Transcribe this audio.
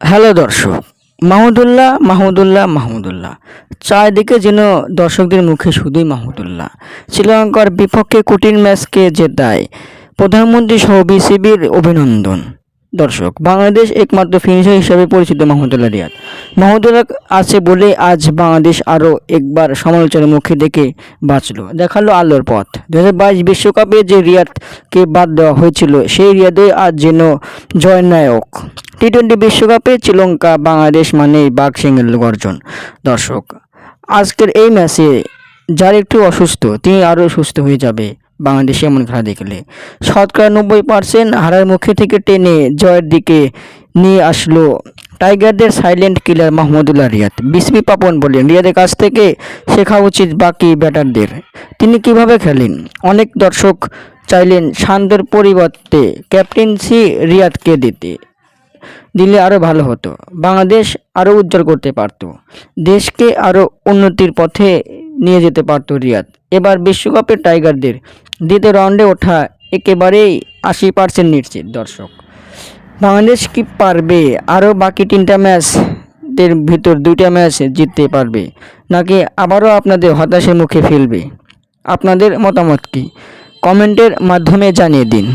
Hello দর্শক, মাহমুদুল্লাহ মাহমুদুল্লাহ মাহমুদুল্লাহ। চারিদিকে যেন দর্শকদের মুখে শুধুই মাহমুদুল্লাহ। শ্রীলঙ্কার বিপক্ষে কঠিন ম্যাচকে জেতায় প্রধানমন্ত্রী সহ বিসিবির অভিনন্দন। দর্শক, বাংলাদেশ একমাত্র ফিনিশার হিসেবে পরিচিত মাহমুদুল্লাহ রিয়াদ। মাহমুদুল্লাহ আছে বলে আজ বাংলাদেশ আরও একবার সমালোচনার মুখে দেখে বাঁচল। দেখাল আলোর পথ। দু বিশ্বকাপে যে রিয়াদকে বাদ দেওয়া হয়েছিল, সেই রিয়াদে আজ যেন জয়নায়ক। টি টোয়েন্টি বিশ্বকাপে শ্রীলঙ্কা, বাংলাদেশ মানেই বাঘ সিংহের গর্জন। দর্শক, আজকের এই ম্যাচে যার একটু অসুস্থ, তিনি আরও সুস্থ হয়ে যাবে। বাংলাদেশে এমন খেলা দেখলে। শতকরা নব্বই পার্সেন্ট হারার মুখে থেকে টেনে জয়ের দিকে নিয়ে আসলো টাইগারদের silent killer Mahmudullah Riyad. BCB Papon বলেন রিয়াদের কাছ থেকে শেখা উচিত বাকি ব্যাটারদের। তিনি কীভাবে খেলেন? অনেক দর্শক চাইলেন শান্তর পরিবর্তে ক্যাপ্টেন্সি রিয়াদকে দিতে। দিলে আরও ভালো হতো। বাংলাদেশ আরও উজ্জ্বল করতে পারত। দেশকে আরও উন্নতির পথে নিয়ে যেতে পারত রিয়াদ। এবার বিশ্বকাপে টাইগারদের দ্বিতীয় রাউন্ডে ওঠা একেবারেই আশি পার্সেন্ট নিশ্চিত দর্শক। বাংলাদেশ কি পারবে? আরও বাকি তিনটা ম্যাচের ভিতর দুইটা ম্যাচ জিততে পারবে, নাকি আবারও আপনাদের হতাশার মুখে ফেলবে? আপনাদের মতামত কি? কমেন্টের মাধ্যমে জানিয়ে দিন।